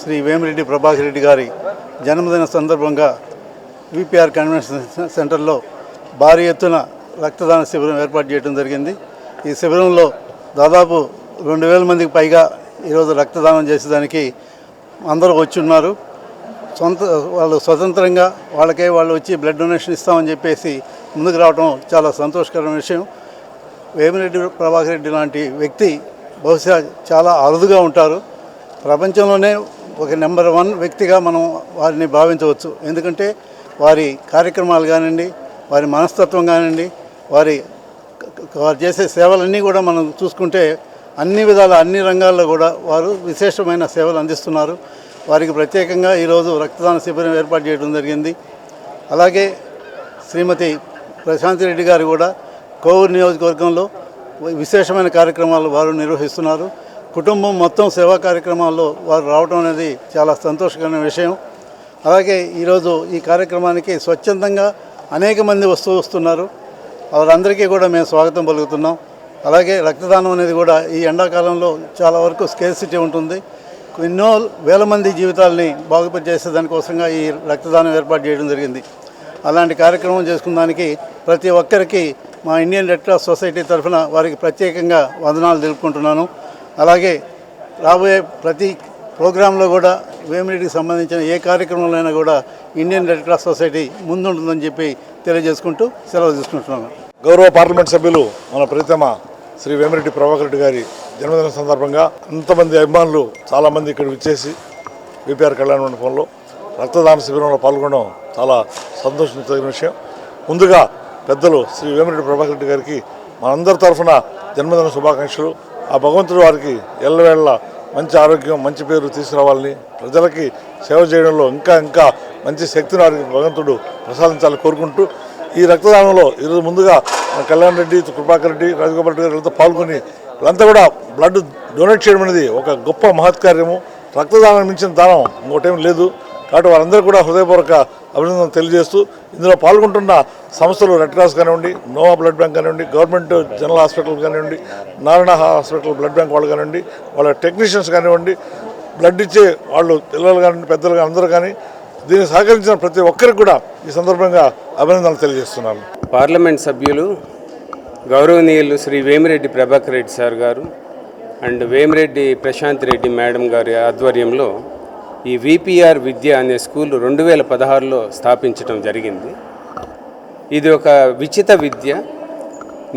శ్రీ వేమిరెడ్డి ప్రభాకర్ రెడ్డి గారి జన్మదిన సందర్భంగా విపిఆర్ కన్వెన్షన్ సెంటర్లో భారీ ఎత్తున రక్తదాన శిబిరం ఏర్పాటు చేయడం జరిగింది. ఈ శిబిరంలో దాదాపు రెండు వేల మందికి పైగా ఈరోజు రక్తదానం చేసేదానికి అందరూ వచ్చి ఉన్నారు సొంత వాళ్ళు స్వతంత్రంగా వాళ్ళకే వాళ్ళు వచ్చి బ్లడ్ డొనేషన్ ఇస్తామని చెప్పేసి ముందుకు రావడం చాలా సంతోషకరమైన విషయం. వేమిరెడ్డి ప్రభాకర్ రెడ్డి లాంటి వ్యక్తి బహుశా చాలా అరుదుగా ఉంటారు. ప్రపంచంలోనే ఒక నెంబర్ వన్ వ్యక్తిగా మనం వారిని భావించవచ్చు. ఎందుకంటే వారి కార్యక్రమాలు కానివ్వండి వారి మనస్తత్వం కానివ్వండి వారి వారు చేసే సేవలన్నీ కూడా మనం చూసుకుంటే అన్ని విధాల అన్ని రంగాల్లో కూడా వారు విశేషమైన సేవలు అందిస్తున్నారు. వారికి ప్రత్యేకంగా ఈరోజు రక్తదాన శిబిరం ఏర్పాటు చేయడం జరిగింది. అలాగే శ్రీమతి ప్రశాంతి రెడ్డి గారు కూడా కోవూరు నియోజకవర్గంలో విశేషమైన కార్యక్రమాలు వారు నిర్వహిస్తున్నారు. కుటుంబం మొత్తం సేవా కార్యక్రమాల్లో వారు రావడం అనేది చాలా సంతోషకరమైన విషయం. అలాగే ఈరోజు ఈ కార్యక్రమానికి స్వచ్ఛందంగా అనేక మంది వస్తూ వస్తున్నారు. వారందరికీ కూడా మేము స్వాగతం పలుకుతున్నాం. అలాగే రక్తదానం అనేది కూడా ఈ ఎండాకాలంలో చాలా వరకు స్కేర్సిటీ ఉంటుంది. ఎన్నో వేల మంది జీవితాలని బాగుపడి చేసే దానికోసంగా ఈ రక్తదానం ఏర్పాటు చేయడం జరిగింది. అలాంటి కార్యక్రమం చేసుకున్నదానికి ప్రతి ఒక్కరికి మా ఇండియన్ రెడ్ క్రాస్ సొసైటీ తరఫున వారికి ప్రత్యేకంగా వందనాలు తెలుపుకుంటున్నాను. అలాగే రాబోయే ప్రతి ప్రోగ్రాంలో కూడా వేమిరెడ్డికి సంబంధించిన ఏ కార్యక్రమంలో అయినా కూడా ఇండియన్ రెడ్ క్రాస్ సొసైటీ ముందుంటుందని చెప్పి తెలియజేసుకుంటూ సెలవు తీసుకుంటున్నాను. గౌరవ పార్లమెంట్ సభ్యులు మన ప్రీతమ శ్రీ వేమిరెడ్డి ప్రభాకర్ రెడ్డి గారి జన్మదిన సందర్భంగా అంతమంది అభిమానులు చాలామంది ఇక్కడ విచ్చేసి విపిఆర్ కళ్యాణ మండపంలో రక్తదాన శిబిరంలో పాల్గొనడం చాలా సంతోషించదగిన విషయం. ముందుగా పెద్దలు శ్రీ వేమిరెడ్డి ప్రభాకర్ రెడ్డి గారికి మనందరి తరఫున జన్మదిన శుభాకాంక్షలు. ఆ భగవంతుడు వారికి ఎల్లవేళ మంచి ఆరోగ్యం మంచి పేరు తీసుకురావాలని ప్రజలకి సేవ చేయడంలో ఇంకా ఇంకా మంచి శక్తిని వారికి భగవంతుడు ప్రసాదించాలని కోరుకుంటూ ఈ రక్తదానంలో ఈరోజు ముందుగా మన కళ్యాణ్ రెడ్డి కృపాకర్ రెడ్డి రాజగోపాల్ రెడ్డి గారు పాల్గొని వీళ్ళంతా కూడా బ్లడ్ డొనేట్ చేయడం అనేది ఒక గొప్ప మహత్కార్యము. రక్తదానం మించిన దానం ఇంకోటేం లేదు. కాబట్టి వారందరూ కూడా హృదయపూర్వక అభినందనలు తెలియజేస్తూ ఇందులో పాల్గొంటున్న సంస్థలు రెడ్ క్రాస్ కానివ్వండి నోవా బ్లడ్ బ్యాంక్ కానివ్వండి గవర్నమెంట్ జనరల్ హాస్పిటల్ కానివ్వండి నారాయణ హాస్పిటల్ బ్లడ్ బ్యాంక్ వాళ్ళు కానివ్వండి వాళ్ళ టెక్నీషియన్స్ కానివ్వండి బ్లడ్ ఇచ్చే వాళ్ళు పిల్లలు కానీ పెద్దలు కానీ అందరూ కానీ దీన్ని సహకరించిన ప్రతి ఒక్కరికి కూడా ఈ సందర్భంగా అభినందనలు తెలియజేస్తున్నాను. పార్లమెంట్ సభ్యులు గౌరవనీయులు శ్రీ వేమిరెడ్డి ప్రభాకర్ రెడ్డి సార్ గారు అండ్ వేమిరెడ్డి ప్రశాంత్ రెడ్డి మేడం గారి ఆధ్వర్యంలో ఈ విపిఆర్ విద్య అనే స్కూల్ రెండు వేల పదహారులో స్థాపించడం జరిగింది. ఇది ఒక విచిత విద్య.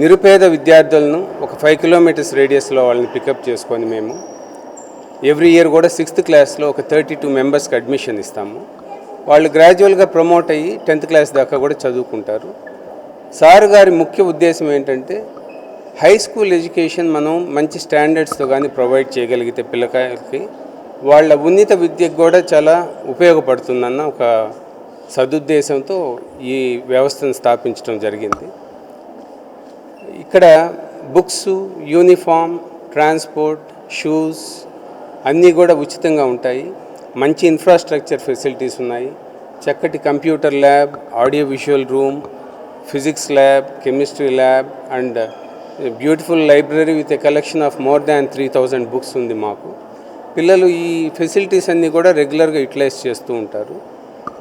నిరుపేద విద్యార్థులను ఒక ఫైవ్ కిలోమీటర్స్ రేడియస్లో వాళ్ళని పికప్ చేసుకొని మేము ఎవ్రీ ఇయర్ కూడా సిక్స్త్ క్లాస్లో ఒక థర్టీ టూ మెంబర్స్కి అడ్మిషన్ ఇస్తాము. వాళ్ళు గ్రాడ్యువల్గా ప్రమోట్ అయ్యి టెన్త్ క్లాస్ దాకా కూడా చదువుకుంటారు. సార్ గారి ముఖ్య ఉద్దేశం ఏంటంటే హై స్కూల్ ఎడ్యుకేషన్ మనం మంచి స్టాండర్డ్స్తో కానీ ప్రొవైడ్ చేయగలిగితే పిల్లకాయలకి వాళ్ళ ఉన్నత విద్యకు కూడా చాలా ఉపయోగపడుతుందన్న ఒక సదుద్దేశంతో ఈ వ్యవస్థను స్థాపించడం జరిగింది. ఇక్కడ బుక్స్ యూనిఫామ్ ట్రాన్స్పోర్ట్ షూస్ అన్నీ కూడా ఉచితంగా ఉంటాయి. మంచి ఇన్ఫ్రాస్ట్రక్చర్ ఫెసిలిటీస్ ఉన్నాయి. చక్కటి computer lab audio visual room physics lab chemistry lab and beautiful library with a collection of more than three thousand books ఉంది మాకు. పిల్లలు ఈ ఫెసిలిటీస్ అన్నీ కూడా రెగ్యులర్గా యూటిలైజ్ చేస్తూ ఉంటారు.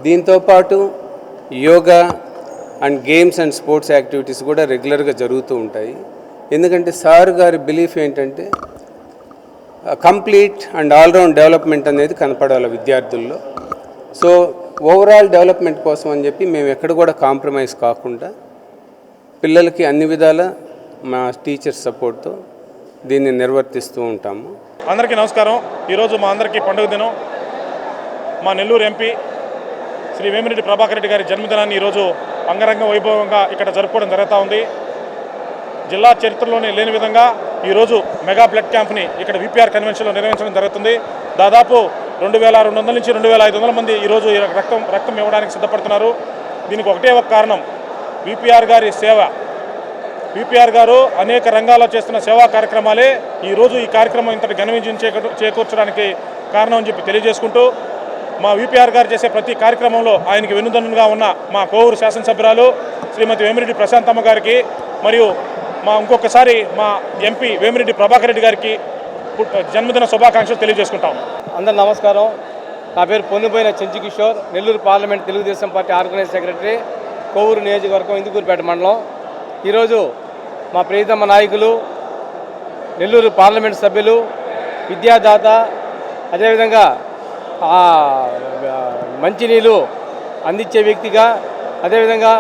దీంతోపాటు yoga and games and sports activities కూడా రెగ్యులర్గా జరుగుతూ ఉంటాయి. ఎందుకంటే సార్ గారి బిలీఫ్ ఏంటంటే కంప్లీట్ అండ్ ఆల్రౌండ్ డెవలప్మెంట్ అనేది కనపడాలి విద్యార్థుల్లో. సో ఓవరాల్ డెవలప్మెంట్ కోసం అని చెప్పి మేము ఎక్కడ కూడా కాంప్రమైజ్ కాకుండా పిల్లలకి అన్ని విధాల మా టీచర్స్ సపోర్ట్తో దీన్ని నిర్వర్తిస్తూ ఉంటాము. అందరికీ నమస్కారం. ఈరోజు మా అందరికీ పండుగ దినం. మా నెల్లూరు ఎంపీ శ్రీ వేమిరెడ్డి ప్రభాకర్ రెడ్డి గారి జన్మదినాన్ని ఈరోజు అంగరంగ వైభవంగా ఇక్కడ జరుపుకోవడం జరుగుతూ ఉంది. జిల్లా చరిత్రలోనే లేని విధంగా ఈరోజు మెగా బ్లడ్ క్యాంప్ని ఇక్కడ విపిఆర్ కన్వెన్షన్లో నిర్వహించడం జరుగుతుంది. దాదాపు రెండు వేల రెండు వందల నుంచి రెండు వేల ఐదు వందల మంది ఈరోజు ఈ రక్తం రక్తం ఇవ్వడానికి సిద్ధపడుతున్నారు. దీనికి ఒకటే ఒక కారణం. విపిఆర్ గారి సేవ విపిఆర్ గారు అనేక రంగాల్లో చేస్తున్న సేవా కార్యక్రమాలే ఈరోజు ఈ కార్యక్రమం ఇంతటి ఘన చేకూర్చడానికి కారణం అని చెప్పి తెలియజేసుకుంటూ మా విపిఆర్ గారు చేసే ప్రతి కార్యక్రమంలో ఆయనకి వెన్నుదన్నుగా ఉన్న మా కోవూరు శాసనసభ్యురాలు శ్రీమతి వేమిరెడ్డి ప్రశాంతమ్మ గారికి మరియు మా ఇంకొకసారి మా ఎంపీ వేమిరెడ్డి ప్రభాకర్ రెడ్డి గారికి జన్మదిన శుభాకాంక్షలు తెలియజేసుకుంటాం. అందరు నమస్కారం. నా పేరు పొందిపోయిన Chenchu Kishore Nellore parliament Telugu Desam party organize secretary Kovur నియోజకవర్గం ఇందుకూరుపేట మండలం. ఈరోజు మా ప్రియతమ నాయకులు నెల్లూరు పార్లమెంట్ సభ్యులు విద్యాదాత అదేవిధంగా మంచినీళ్ళు అందించే వ్యక్తిగా అదేవిధంగా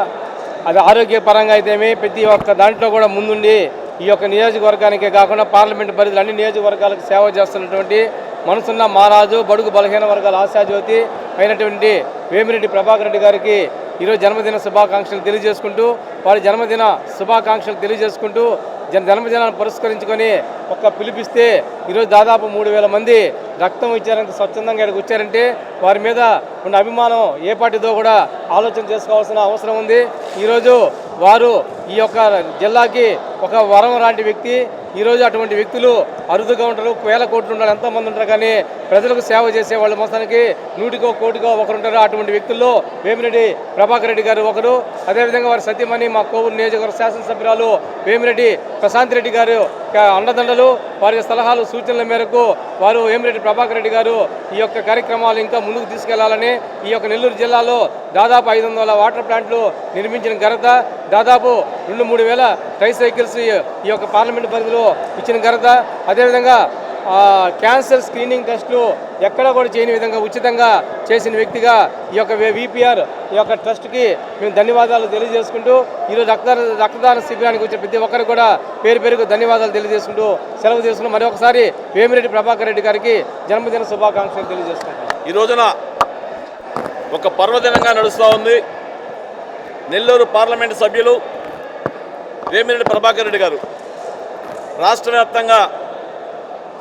అది ఆరోగ్యపరంగా అయితేమి ప్రతి ఒక్క దాంట్లో కూడా ముందుండి ఈ యొక్క నియోజకవర్గానికే కాకుండా పార్లమెంట్ పరిధిలో అన్ని నియోజకవర్గాలకు సేవ చేస్తున్నటువంటి మనసున్న మహారాజు బడుగు బలహీన వర్గాల ఆశాజ్యోతి అయినటువంటి వేమిరెడ్డి ప్రభాకర్ రెడ్డి గారికి ఈరోజు జన్మదిన శుభాకాంక్షలు తెలియజేసుకుంటూ వారి జన్మదిన శుభాకాంక్షలు తెలియజేసుకుంటూ జన జన్మదినాన్ని పురస్కరించుకొని ఒక్క పిలిపిస్తే ఈరోజు దాదాపు మూడు వేల మంది రక్తం ఇచ్చారంటే స్వచ్ఛందంగా ఇక్కడికి వచ్చారంటే వారి మీద ఉన్న అభిమానం ఏ పార్టీతో కూడా ఆలోచన చేసుకోవాల్సిన అవసరం ఉంది. ఈరోజు వారు ఈ యొక్క జిల్లాకి ఒక వరం లాంటి వ్యక్తి ఈరోజు అటువంటి వ్యక్తులు అరుదుగా ఉంటారు వేల కోట్లు ఉంటారు ఎంతోమంది ఉంటారు కానీ ప్రజలకు సేవ చేసే వాళ్ళు మొత్తానికి నూటికో కోటికో ఒకరు ఉంటారు. అటువంటి వ్యక్తుల్లో వేమిరెడ్డి ప్రభాకర్ రెడ్డి గారు ఒకరు. అదేవిధంగా వారి సత్యమణి మా కోవూరు నియోజకవర్గ శాసనసభ్యురాలు వేమిరెడ్డి ప్రశాంత్ రెడ్డి గారు అండదండలు. వారి సలహాలు సూచనల మేరకు వారు వేమిరెడ్డి ప్రభాకర్ రెడ్డి గారు ఈ యొక్క కార్యక్రమాలు ఇంకా ముందుకు తీసుకెళ్ళాలని ఈ యొక్క నెల్లూరు జిల్లాలో దాదాపు ఐదు వందల వాటర్ ప్లాంట్లు నిర్మించిన ఘనత దాదాపు రెండు మూడు వేల ట్రైసైకిల్స్ ఈ ఈ యొక్క పార్లమెంట్ పరిధిలో ఇచ్చిన ఘనత. అదేవిధంగా క్యాన్సర్ స్క్రీనింగ్ టెస్టులు ఎక్కడ కూడా చేయని విధంగా ఉచితంగా చేసిన వ్యక్తిగా ఈ యొక్క విపిఆర్ ఈ యొక్క ట్రస్ట్కి మేము ధన్యవాదాలు తెలియజేసుకుంటూ ఈరోజు రక్త రక్తదాన శిబిరానికి వచ్చిన ప్రతి ఒక్కరికి కూడా పేరు పేరుకు ధన్యవాదాలు తెలియజేసుకుంటూ సెలవు తీసుకుంటూ మరొకసారి వేమిరెడ్డి ప్రభాకర్ రెడ్డి గారికి జన్మదిన శుభాకాంక్షలు తెలియజేసుకుంటాం ఈ రోజున ఒక పర్వదినంగా నడుస్తూ ఉంది. నెల్లూరు పార్లమెంటు సభ్యులు వేమిరెడ్డి ప్రభాకర్ రెడ్డి గారు. రాష్ట్ర వ్యాప్తంగా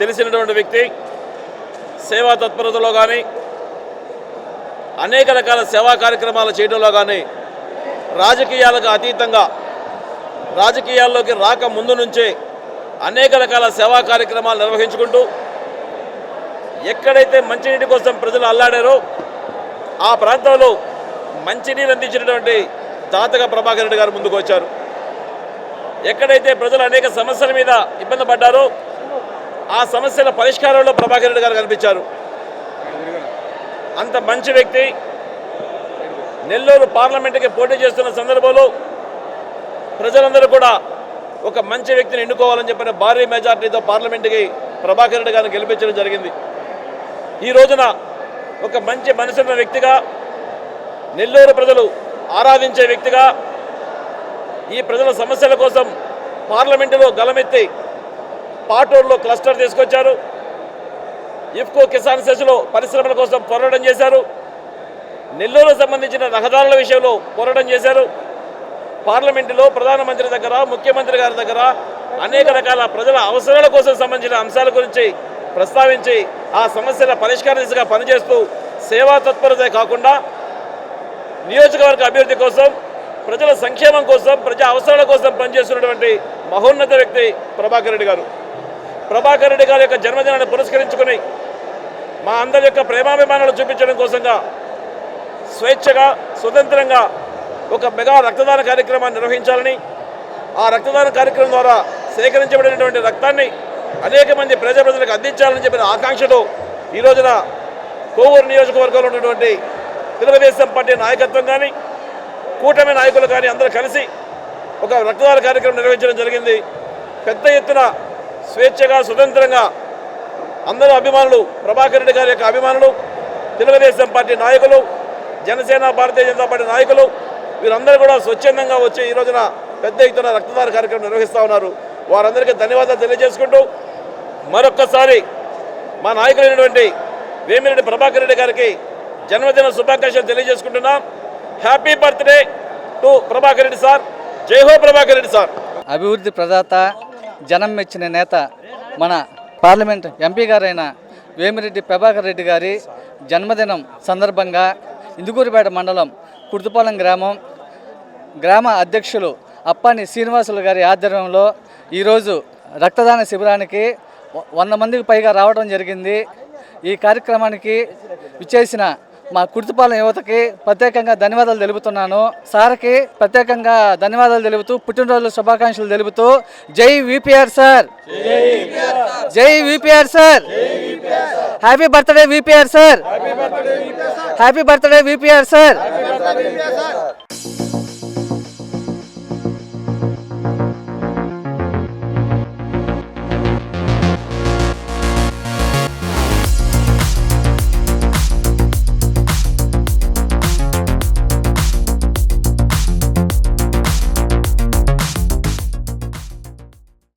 తెలిసినటువంటి వ్యక్తి సేవా తత్పరతలో కానీ అనేక రకాల సేవా కార్యక్రమాలు చేయడంలో కానీ రాజకీయాలకు అతీతంగా రాజకీయాల్లోకి రాక ముందు నుంచే అనేక రకాల సేవా కార్యక్రమాలు నిర్వహించుకుంటూ ఎక్కడైతే మంచినీటి కోసం ప్రజలు అల్లాడారో ఆ ప్రాంతంలో మంచినీరు అందించినటువంటి తాతగా ప్రభాకర్ రెడ్డి గారు ముందుకు వచ్చారు. ఎక్కడైతే ప్రజలు అనేక సమస్యల మీద ఇబ్బంది పడ్డారో ఆ సమస్యల పరిష్కారంలో ప్రభాకర్ రెడ్డి గారు కనిపించారు. అంత మంచి వ్యక్తి. నెల్లూరు పార్లమెంటుకి పోటీ చేస్తున్న సందర్భంలో ప్రజలందరూ కూడా ఒక మంచి వ్యక్తిని ఎన్నుకోవాలని చెప్పిన భారీ మెజార్టీతో పార్లమెంటుకి ప్రభాకర్ రెడ్డి గారిని గెలిపించడం జరిగింది. ఈ రోజున ఒక మంచి మనసున్న వ్యక్తిగా నెల్లూరు ప్రజలు ఆరాధించే వ్యక్తిగా ఈ ప్రజల సమస్యల కోసం పార్లమెంటులో గలమెత్తి పాటూరులో క్లస్టర్ తీసుకొచ్చారు. ఇఫ్కో కిసాన్ సెజ్లో పరిశ్రమల కోసం పోరాటం చేశారు. నెల్లూరుకు సంబంధించిన రహదారుల విషయంలో పోరాటం చేశారు. పార్లమెంటులో ప్రధానమంత్రి దగ్గర ముఖ్యమంత్రి గారి దగ్గర అనేక రకాల ప్రజల అవసరాల కోసం సంబంధించిన అంశాల గురించి ప్రస్తావించి ఆ సమస్యల పరిష్కార దిశగా పనిచేస్తూ సేవా తత్పరత కాకుండా నియోజకవర్గ అభివృద్ధి కోసం ప్రజల సంక్షేమం కోసం ప్రజా అవసరాల కోసం పనిచేస్తున్నటువంటి మహోన్నత వ్యక్తి ప్రభాకర్ రెడ్డి గారు. ప్రభాకర్ రెడ్డి గారి యొక్క జన్మదినాన్ని పురస్కరించుకుని మా అందరి యొక్క ప్రేమాభిమానాలు చూపించడం కోసంగా స్వేచ్ఛగా స్వతంత్రంగా ఒక మెగా రక్తదాన కార్యక్రమాన్ని నిర్వహించాలని ఆ రక్తదాన కార్యక్రమం ద్వారా సేకరించబడినటువంటి రక్తాన్ని అనేక మంది ప్రజా ప్రజలకు అందించాలని చెప్పిన ఆకాంక్షతో ఈ రోజున కోవూరు నియోజకవర్గంలో ఉన్నటువంటి తెలుగుదేశం పార్టీ నాయకత్వం కానీ కూటమి నాయకులు కానీ అందరూ కలిసి ఒక రక్తదాన కార్యక్రమం నిర్వహించడం జరిగింది. పెద్ద ఎత్తున స్వేచ్ఛగా స్వతంత్రంగా అందరూ అభిమానులు ప్రభాకర్ రెడ్డి గారి యొక్క అభిమానులు తెలుగుదేశం పార్టీ నాయకులు జనసేన భారతీయ జనతా పార్టీ నాయకులు వీరందరూ కూడా స్వచ్ఛందంగా వచ్చి ఈ రోజున పెద్ద ఎత్తున రక్తదాన కార్యక్రమం నిర్వహిస్తూ ఉన్నారు. వారందరికీ ధన్యవాదాలు తెలియజేసుకుంటూ మరొక్కసారి మా నాయకులైనటువంటి వేమిరెడ్డి ప్రభాకర్ రెడ్డి గారికి జన్మదిన శుభాకాంక్షలు తెలియజేసుకుంటున్నాం. Happy birthday to Prabhakar Reddy sir జై హో ప్రభాకర్ రెడ్డి సార్ అభివృద్ధి ప్రదాత జనం మెచ్చిన నేత మన పార్లమెంట్ ఎంపీ గారైన వేమిరెడ్డి ప్రభాకర్ రెడ్డి గారి జన్మదినం సందర్భంగా ఇందుకూరుపేట మండలం కుర్తుపాలెం గ్రామం గ్రామ అధ్యక్షులు అప్పాని శ్రీనివాసులు గారి ఆధ్వర్యంలో ఈరోజు రక్తదాన శిబిరానికి వంద మందికి పైగా రావడం జరిగింది. ఈ కార్యక్రమానికి విచ్చేసిన మా కుర్తిపాలెం యువతకి ప్రత్యేకంగా ధన్యవాదాలు తెలుపుతున్నాను. సార్కి ప్రత్యేకంగా ధన్యవాదాలు తెలుపుతూ పుట్టినరోజు శుభాకాంక్షలు తెలుపుతూ జై విపిఆర్ సార్. జై VPR sir. Happy birthday VPR sir. Happy birthday VPR sir.